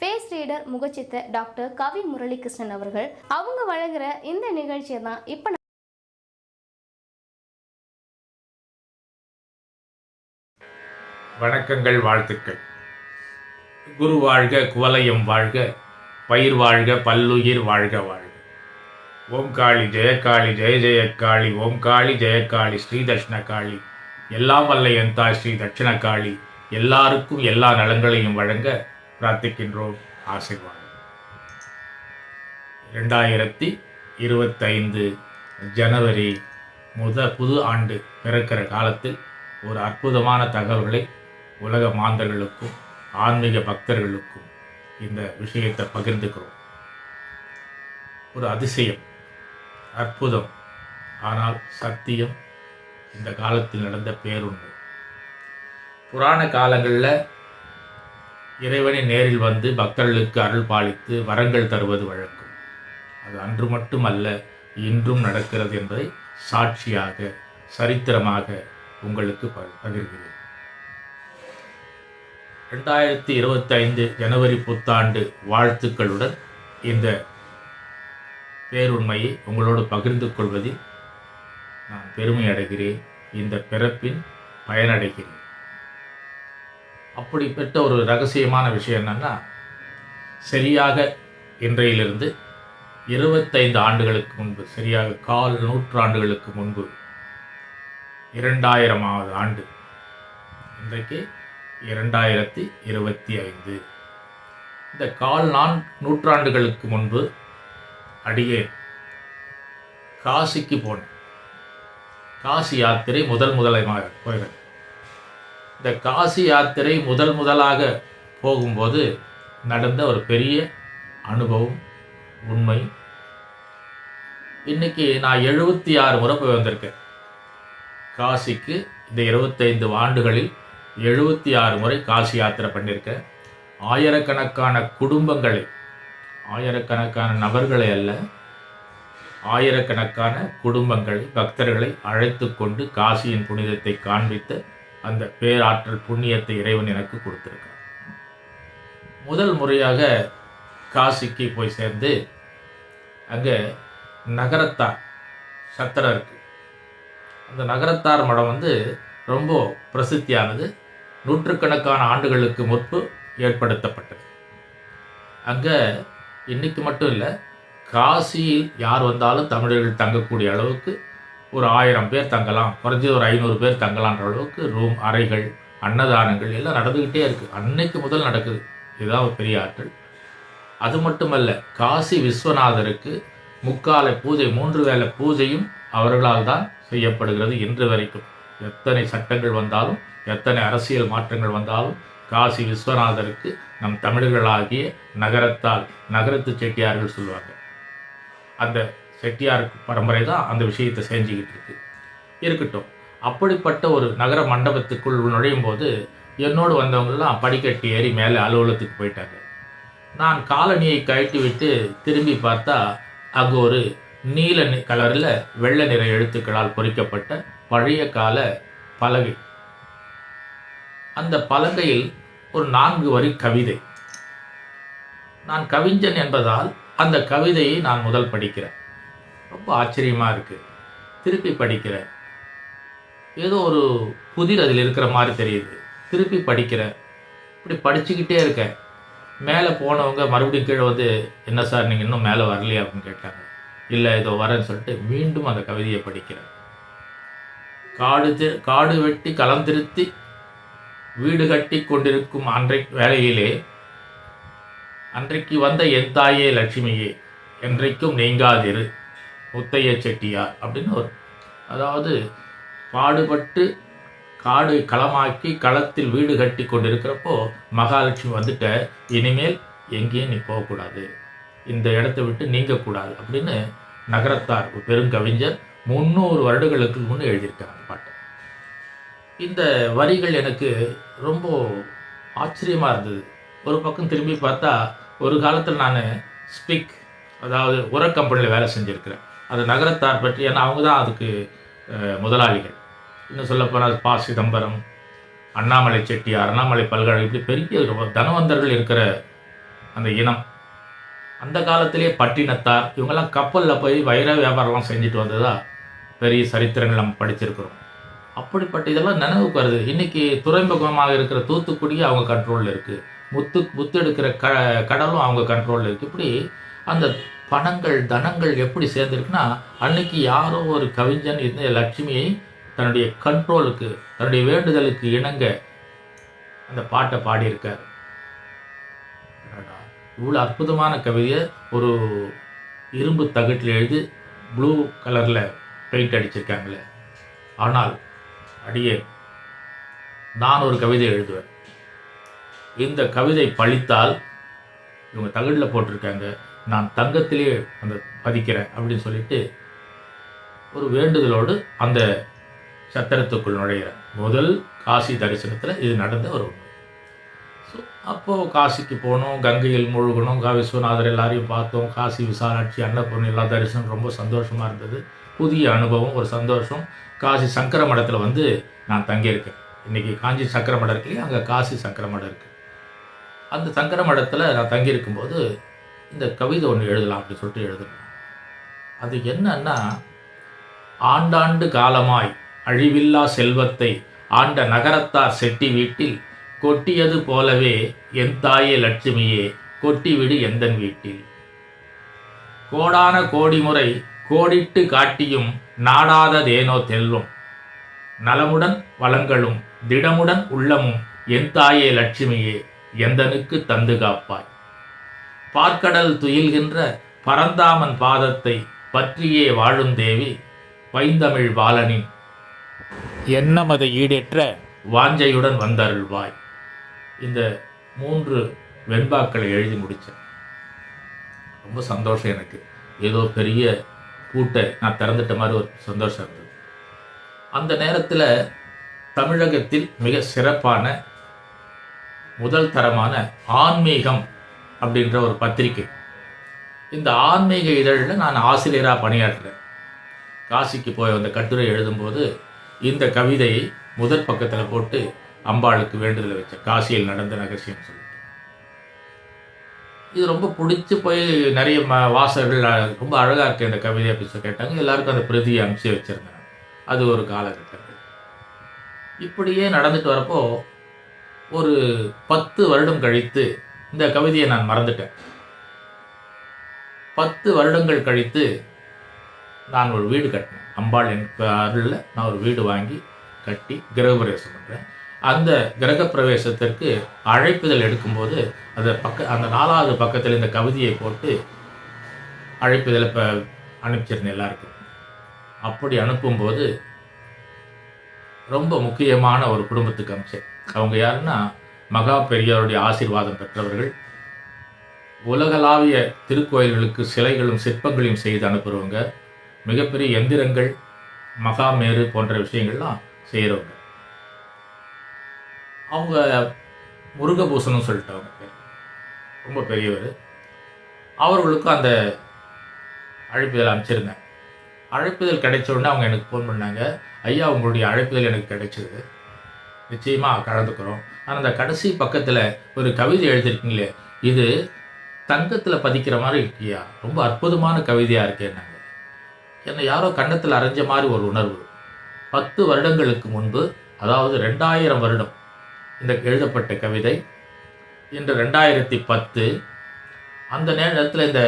Face reader முகச்சித்த doctor Kavi Muralikrishnan அவர்கள் அவங்க வழங்குற இந்த நிகழ்ச்சியை தான் இப்போ வணக்கங்கள் வாழ்த்துக்கள். குரு வாழ்க குவலயம் வாழ்க பயிர் வாழ்க பல்லுயிர் வாழ்க வாழ்க. ஓம் காளி ஜெயகாளி ஜெய ஜெயக்காளி ஓம் காளி ஜெயகாளி ஸ்ரீ தட்சிணகாளி எல்லாம் வல்ல தாய் ஸ்ரீ தட்சிணகாளி எல்லாருக்கும் எல்லா நலங்களையும் வழங்க பிரார்த்திக்கின்றோம் ஆசீர்வாதம். ரெண்டாயிரத்தி இருபத்தைந்து ஜனவரி முத புது ஆண்டு பிறக்கிற காலத்தில் ஒரு அற்புதமான தகவல்களை உலக மாந்தர்களுக்கும் ஆன்மீக பக்தர்களுக்கும் இந்த விஷயத்தை பகிர்ந்துக்கிறோம். ஒரு அதிசயம் அற்புதம் ஆனால் சத்தியம் இந்த காலத்தில் நடந்த பேருண்டு புராண காலங்களில் இறைவனை நேரில் வந்து பக்தர்களுக்கு அருள் பாலித்து வரங்கள் தருவது வழக்கம். அது அன்று மட்டுமல்ல இன்றும் நடக்கிறது என்பதை சாட்சியாக சரித்திரமாக உங்களுக்கு ப- பகிர்கிறேன். ரெண்டாயிரத்தி இருபத்தைந்து ஜனவரி புத்தாண்டு வாழ்த்துக்களுடன் இந்த பேருண்மையை உங்களோடு பகிர்ந்து கொள்வதில் நான் பெருமை அடைகிறேன் இந்த பிறப்பின் பயனடைகிறேன். அப்படிப்பட்ட ஒரு ரகசியமான விஷயம் என்னென்னா சரியாக இன்றையிலிருந்து இருபத்தைந்து ஆண்டுகளுக்கு முன்பு சரியாக கால் நூற்றாண்டுகளுக்கு முன்பு இரண்டாயிரமாவது ஆண்டு இன்றைக்கு இரண்டாயிரத்தி இருபத்தி ஐந்து. இந்த கால் நான் நூற்றாண்டுகளுக்கு முன்பு அடியே காசிக்கு போனேன். காசி யாத்திரை முதல் முதலமாக போயிடுறேன் இந்த காசி யாத்திரை முதல் முதலாக போகும்போது நடந்த ஒரு பெரிய அனுபவம் உண்மை. இன்னைக்கு நான் எழுபத்தி ஆறு முறை போய் வந்திருக்கேன். காசிக்கு இந்த இருபத்தைந்து ஆண்டுகளில் எழுபத்தி ஆறு முறை காசி யாத்திரை பண்ணியிருக்கேன். ஆயிரக்கணக்கான குடும்பங்களை ஆயிரக்கணக்கான நபர்களை அல்ல ஆயிரக்கணக்கான குடும்பங்களை பக்தர்களை அழைத்து கொண்டு காசியின் புனிதத்தை காண்பித்த அந்த பேராற்றல் புண்ணியத்தை இறைவன் எனக்கு கொடுத்துருக்கான் முதல் முறையாக காசிக்கு போய் சேர்ந்து அங்கே நகரத்தார் சத்திரம் இருக்குது அந்த நகரத்தார் மடம் வந்து ரொம்ப பிரசித்தியானது. நூற்றுக்கணக்கான ஆண்டுகளுக்கு முன்பு ஏற்படுத்தப்பட்டது. அங்கே இன்னைக்கு மட்டும் இல்லை காசியில் யார் வந்தாலும் தமிழர்கள் தங்கக்கூடிய அளவுக்கு ஒரு ஆயிரம் பேர் தங்கலாம் குறைஞ்சது ஒரு ஐநூறு பேர் தங்கலான்ற அளவுக்கு ரூம் அறைகள் அன்னதானங்கள் எல்லாம் நடந்துக்கிட்டே இருக்குது அன்னைக்கு முதல் நடக்குது. இதுதான் ஒரு பெரிய ஆற்றல். அது மட்டுமல்ல காசி விஸ்வநாதருக்கு முக்கால பூஜை மூன்று வேளை பூஜையும் அவர்களால் தான் செய்யப்படுகிறது இன்று வரைக்கும். எத்தனை சட்டங்கள் வந்தாலும் எத்தனை அரசியல் மாற்றங்கள் வந்தாலும் காசி விஸ்வநாதருக்கு நம் தமிழர்களாகிய நகரத்தால் நகரத்து செட்டியார்கள் சொல்லுவாங்க அந்த செட்டியார் பரம்பரை தான் அந்த விஷயத்தை செஞ்சுக்கிட்டு இருக்கு. இருக்கட்டும். அப்படிப்பட்ட ஒரு நகர மண்டபத்துக்குள் நுழையும் போது என்னோடு வந்தவங்கெல்லாம் படிக்கட்டு ஏறி மேலே அலுவலகத்துக்கு போயிட்டாங்க. நான் காலணியை கழட்டி விட்டு திரும்பி பார்த்தா அங்கே ஒரு நீல கலரில் வெள்ளை நிற எழுத்துக்களால் பொறிக்கப்பட்ட பழைய கால பலகை. அந்த பலகையில் ஒரு நான்கு வரி கவிதை. நான் கவிஞன் என்பதால் அந்த கவிதையை நான் முதல் படிக்கிறேன். ரொம்ப ஆச்சரியமாக இருக்குது திருப்பி படிக்கிறேன். ஏதோ ஒரு புதிர் அதில் இருக்கிற மாதிரி தெரியுது. திருப்பி படிக்கிறேன். இப்படி படிச்சுக்கிட்டே இருக்கேன். மேலே போனவங்க மறுபடியும் கீழே வந்து என்ன சார் நீங்கள் இன்னும் மேலே வரலையா? அப்படின்னு கேட்டாங்க. இல்லை இதோ வரேன்னு சொல்லிட்டு மீண்டும் அந்த கவிதையை படிக்கிறேன். காடு தி- காடு வெட்டி களம் திருத்தி வீடு கட்டி கொண்டிருக்கும் அன்றை வேலையிலே அன்றைக்கு வந்த என் தாயே லட்சுமியே என்றைக்கும் நீங்காதிரு. முத்தைய செட்டியார் அப்படின்னு ஒரு அதாவது பாடுபட்டு காடு களமாக்கி களத்தில் வீடு கட்டி கொண்டிருக்கிறப்போ மகாலட்சுமி வந்துட்ட இனிமேல் எங்கேயும் நீ போகக்கூடாது. இந்த இடத்த விட்டு நீங்கக்கூடாது அப்படின்னு நகரத்தார் ஒரு பெருங்கவிஞர் முந்நூறு வருடங்களுக்கு முன்னே எழுதியிருக்காங்க பாட்டு. இந்த வரிகள் எனக்கு ரொம்ப ஆச்சரியமாக இருந்தது. ஒரு பக்கம் திரும்பி பார்த்தா ஒரு காலத்தில் நான் ஸ்பிக் அதாவது உர கம்பெனியில் வேலை செஞ்சுருக்கிறேன். அந்த நகரத்தார் பற்றி ஏன்னா அவங்க தான் அதுக்கு முதலாளிகள். இன்னும் சொல்லப்போனால் பா. சிதம்பரம் அண்ணாமலை செட்டியார் அண்ணாமலை பல்கலை இப்படி பெரிய தனவந்தர்கள் இருக்கிற அந்த இனம். அந்த காலத்திலேயே பட்டினத்தார் இவங்கெல்லாம் கப்பலில் போய் வைர வியாபாரம்லாம் செஞ்சுட்டு வந்ததா பெரிய சரித்திரங்கள் நம்ம படிச்சிருக்கிறோம். அப்படிப்பட்ட இதெல்லாம் நினைவுக்கு வருது. இன்றைக்கி துறைமுகமாக இருக்கிற தூத்துக்குடி அவங்க கண்ட்ரோலில் இருக்குது முத்து முத்து எடுக்கிற க கடலும் அவங்க கண்ட்ரோலில் இருக்குது இப்படி அந்த பணங்கள் தனங்கள் எப்படி சேர்ந்துருக்குன்னா அன்னைக்கு யாரோ ஒரு கவிஞன் இந்த லட்சுமியை தன்னுடைய கண்ட்ரோலுக்கு தன்னுடைய வேண்டுதலுக்கு இணங்க அந்த பாட்டை பாடியிருக்கார். இவ்வளோ அற்புதமான கவிதையை ஒரு இரும்பு தகட்டில் எழுதி ப்ளூ கலரில் பெயிண்ட் அடிச்சிருக்காங்களே. ஆனால் அடியே நான் ஒரு கவிதை எழுதுவேன். இந்த கவிதை பழித்தால் இவங்க தகடில் போட்டிருக்காங்க. நான் தங்கத்திலே அந்த பதிக்கிறேன் அப்படின்னு சொல்லிட்டு ஒரு வேண்டுதலோடு அந்த சத்திரத்துக்குள் நுழைகிறேன் முதல் காசி தரிசனத்தில் இது நடந்த ஒரு உண்மை. ஸோ அப்போது காசிக்கு போனோம் கங்கையில் மூழ்கணும் கா விஸ்வநாதர் எல்லாரையும் பார்த்தோம் காசி விசாலாட்சி அன்னபூர்ணி எல்லா தரிசனம் ரொம்ப சந்தோஷமாக இருந்தது. புதிய அனுபவம் ஒரு சந்தோஷம். காசி சங்கர மடத்தில் வந்து நான் தங்கியிருக்கேன். இன்றைக்கி காஞ்சி சங்கர மடம் இருக்கு இல்லையா? அங்கே காசி சங்கர மடம் இருக்குது அந்த சங்கர மடத்தில் நான் தங்கியிருக்கும்போது இந்த கவிதை ஒன்று எழுதலாம் அப்படின்னு சொல்லிட்டு எழுதுனேன் அது என்னன்னா ஆண்டாண்டு காலமாய் அழிவில்லா செல்வத்தை ஆண்ட நகரத்தார் செட்டி வீட்டில் கொட்டியது போலவே என் தாயே லட்சுமியே கொட்டிவிடு எந்தன் வீட்டில். கோடான கோடி முறை கோடிட்டு காட்டியும் நாடாததேனோ தெல்வம். நலமுடன் வளங்களும் திடமுடன் உள்ளமும் என் தாயே லட்சுமியே எந்தனுக்கு தந்து காப்பாய். பார்க்கடல் துயில்கின்ற பரந்தாமன் பாதத்தை பற்றியே வாழும் தேவி பைந்தமிழ் பாலனின் எண்ணமதை ஈடேற்ற வாஞ்சையுடன் வந்தருள்வாய். இந்த மூன்று வெண்பாக்களை எழுதி முடித்தேன் ரொம்ப சந்தோஷம் எனக்கு. ஏதோ பெரிய பூட்டை நான் திறந்துட்ட மாதிரி ஒரு சந்தோஷம் இருந்தது. அந்த நேரத்தில் தமிழகத்தில் மிக சிறப்பான முதல் தரமான ஆன்மீகம் அப்படின்ற ஒரு பத்திரிகை இந்த ஆன்மீக இதழில் நான் ஆசிரியராக பணியாற்றுறேன். காசிக்கு போய் அந்த கட்டுரை எழுதும்போது இந்த கவிதையை முதற் பக்கத்தில் போட்டு அம்பாளுக்கு வேண்டுதலை வச்சேன் காசியில் நடந்த ரகசியம் சொல்லிட்டு இது ரொம்ப பிடிச்சி போய் நிறைய ம வாசகர்கள் ரொம்ப அழகாக இருக்குது இந்த கவிதை அப்படின்னு சொல்லி கேட்டாங்க. எல்லாருக்கும் அந்த பிரதியை அனுப்பிச்சு வச்சுருந்தேன். அது ஒரு காலகட்டத்தில் இப்படியே நடந்துட்டு வரப்போ ஒரு பத்து வருடம் கழித்து இந்த கவிதையை நான் மறந்துட்டேன். பத்து வருடங்கள் கழித்து நான் ஒரு வீடு கட்டினேன். அம்பாள் என் அருளில் நான் ஒரு வீடு வாங்கி கட்டி கிரகப்பிரவேசம் பண்ணுறேன் அந்த கிரகப்பிரவேசத்திற்கு அழைப்புதல் எடுக்கும்போது அந்த பக்க அந்த நாலாவது பக்கத்தில் இந்த கவிதையை போட்டு அழைப்புதல் இப்போ அனுப்பிச்சிருந்தேன் எல்லாருக்கும். அப்படி அனுப்பும்போது ரொம்ப முக்கியமான ஒரு குடும்பத்துக்கு அமிச்சேன். அவங்க யாருன்னா மகா பெரியாருடைய ஆசீர்வாதம் பெற்றவர்கள் உலகளாவிய திருக்கோயில்களுக்கு சிலைகளும் சிற்பங்களையும் செய்து அனுப்புகிறவங்க மிகப்பெரிய எந்திரங்கள் மகாமேரு போன்ற விஷயங்கள்லாம் செய்கிறவங்க அவங்க முருகபூஷணம் சொல்லிட்டு அவங்க பேர். ரொம்ப பெரியவர். அவர்களுக்கும் அந்த அழைப்புதல் அனுப்பிச்சிருந்தேன். அழைப்புதல் கிடைச்ச உடனே அவங்க எனக்கு ஃபோன் பண்ணாங்க. ஐயா உங்களுடைய அழைப்புதல் எனக்கு கிடைச்சிது நிச்சயமாக கலந்துக்கிறோம். ஆனால் அந்த கடைசி பக்கத்தில் ஒரு கவிதை எழுதியிருக்கீங்களே இது தங்கத்தில் பதிக்கிற மாதிரி இருக்கியா? ரொம்ப அற்புதமான கவிதையாக இருக்கேன்னாங்க என்னை யாரோ கன்னத்தில் அரைஞ்ச மாதிரி ஒரு உணர்வு. பத்து வருடங்களுக்கு முன்பு அதாவது ரெண்டாயிரம் வருடம் இந்த எழுதப்பட்ட கவிதை. இன்று ரெண்டாயிரத்தி பத்து. அந்த நேரத்தில் இந்த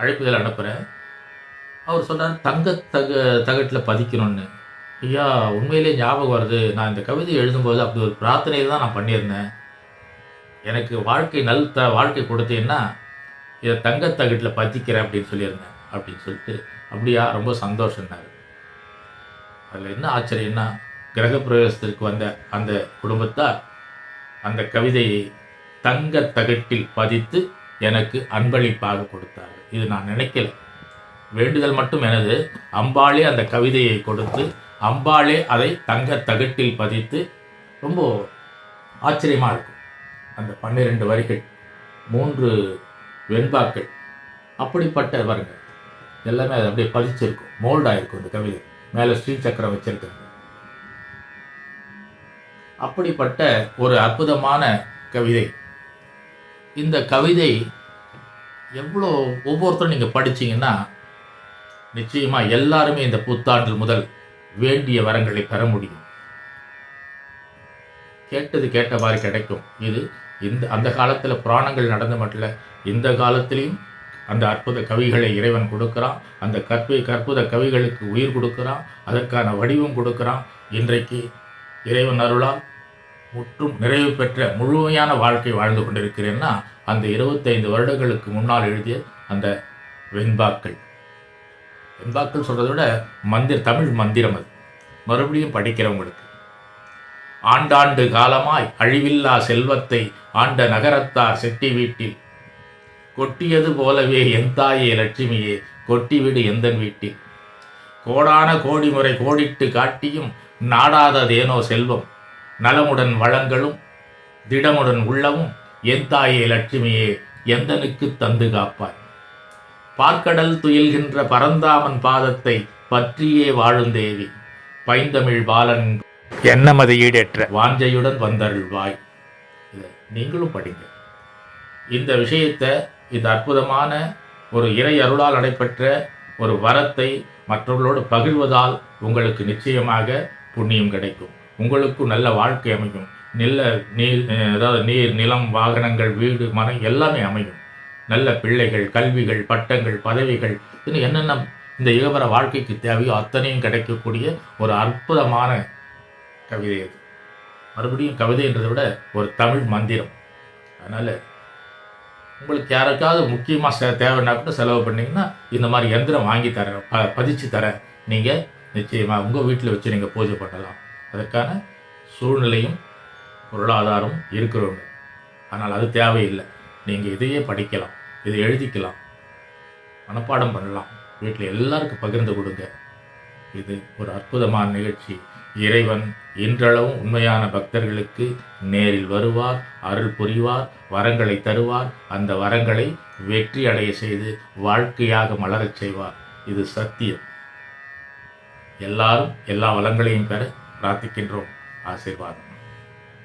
அழைப்புகள் அனுப்புகிறேன் அவர் சொன்னார் தங்க தக தகட்டில் பதிக்கணும்னு. ஐயா உண்மையிலே ஞாபகம் வருது. நான் இந்த கவிதை எழுதும்போது அப்படி ஒரு பிரார்த்தனையை தான் நான் பண்ணியிருந்தேன். எனக்கு வாழ்க்கை நல் த வாழ்க்கை கொடுத்தீங்கன்னா இதை தங்கத்தகட்டில் பதிக்கிறேன் அப்படின்னு சொல்லியிருந்தேன் அப்படின்னு சொல்லிட்டு அப்படியா ரொம்ப சந்தோஷம்னாரு. அதில் என்ன ஆச்சரியம்னா கிரகப்பிரவேசத்திற்கு வந்த அந்த குடும்பத்தார் அந்த கவிதையை தங்க தகட்டில் பதித்து எனக்கு அன்பளிப்பாக கொடுத்தார் இது நான் நினைக்கல. வேண்டுதல் மட்டும் எனது. அம்பாளே அந்த கவிதையை கொடுத்து அம்பாளே அதை தங்க தகட்டில் பதித்து ரொம்ப ஆச்சரியமாக இருக்கும். அந்த பன்னிரெண்டு வரிகள் மூன்று வெண்பாக்கள் அப்படிப்பட்ட வருங்க எல்லாமே அது அப்படியே பதிச்சிருக்கும் மோல்டாயிருக்கும் இந்த கவிதை. மேலே ஸ்ரீ சக்கரம் வச்சிருக்காங்க அப்படிப்பட்ட ஒரு அற்புதமான கவிதை. இந்த கவிதை எவ்வளோ ஒவ்வொருத்தரும் நீங்கள் படிச்சீங்கன்னா நிச்சயமாக எல்லாருமே இந்த புத்தாண்டு முதல் வேண்டிய வரங்களை பெற முடியும். கேட்டது கேட்ட மாதிரி கிடைக்கும். இது இந்த அந்த காலத்தில் புராணங்கள் நடந்த மட்டும் இந்த காலத்திலையும் அந்த அற்புத கவிகளை இறைவன் கொடுக்குறான் அந்த கற்பை கற்புத கவிகளுக்கு உயிர் கொடுக்குறான் அதற்கான வடிவம் கொடுக்குறான். இன்றைக்கு இறைவன் அருளால் முற்றும் நிறைவு பெற்ற முழுமையான வாழ்க்கை வாழ்ந்து கொண்டிருக்கிறேன்னா அந்த இருபத்தைந்து வருடங்களுக்கு முன்னால் எழுதிய அந்த வெண்பாக்கள். வெண்பாக்கள் சொல்கிறத விட மந்திர தமிழ் மந்திரம் அது. மறுபடியும் படிக்கிறவங்களுக்கு. ஆண்டாண்டு காலமாய் அழிவில்லா செல்வத்தை ஆண்ட நகரத்தார் செட்டி வீட்டில். கொட்டியது போலவே என் தாயே லட்சுமியே கொட்டிவிடு எந்தன் வீட்டில். கோடான கோடி முறை கோடிட்டு காட்டியும் நாடாததேனோ செல்வம். நலமுடன் வளங்களும் திடமுடன் உள்ளமும் என் தாயே லட்சுமியே எந்தனுக்கு தந்து காப்பாய். பார்க்கடல் துயில்கின்ற பரந்தாமன் பாதத்தை பற்றியே வாழும் தேவி. பைந்தமிழ் பாலன் எண்ணமது ஈடேற்ற? வாஞ்சையுடன் வந்தருள்வாய். இதை நீங்களும் படிங்க. இந்த விஷயத்தை இந்த அற்புதமான ஒரு இறை அருளால் நடைபெற்ற ஒரு வரத்தை மற்றவர்களோடு பகிர்வதால் உங்களுக்கு நிச்சயமாக புண்ணியம் கிடைக்கும். உங்களுக்கும் நல்ல வாழ்க்கை அமையும். நல்ல நீர் அதாவது நீர் நிலம் வாகனங்கள் வீடு மனை எல்லாமே அமையும். நல்ல பிள்ளைகள் கல்விகள் பட்டங்கள் பதவிகள் இன்னும் என்னென்ன இந்த இகவர வாழ்க்கைக்கு தேவையோ அத்தனையும் கிடைக்கக்கூடிய ஒரு அற்புதமான கவிதை அது. மறுபடியும் கவிதைன்றதை விட ஒரு தமிழ் மந்திரம். அதனால் உங்களுக்கு யாருக்காவது முக்கியமாக தேவைன்னா கூட செலவு பண்ணிங்கன்னா இந்த மாதிரி எந்திரம் வாங்கி தரேன் ப பதிச்சு தரேன். நீங்கள் நிச்சயமாக உங்கள் வீட்டில் வச்சு நீங்கள் பூஜை பண்ணலாம். அதற்கான சூழ்நிலையும் பொருளாதாரம் இருக்கிறவங்க ஆனால் அது தேவையில்லை. நீங்கள் இதையே படிக்கலாம். இதை எழுதிக்கலாம். மனப்பாடம் பண்ணலாம். வீட்டில் எல்லாருக்கும் பகிர்ந்து கொடுங்க. இது ஒரு அற்புதமான நிகழ்ச்சி. இறைவன் இன்றளவும் உண்மையான பக்தர்களுக்கு நேரில் வருவார் அருள் புரிவார் வரங்களை தருவார். அந்த வரங்களை வெற்றி அடைய செய்து வாழ்க்கையாக மலரச் செய்வார். இது சத்தியம். எல்லாரும் எல்லா வளங்களையும் பெற பிரார்த்திக்கின்றோம். ஆசீர்வாதம்.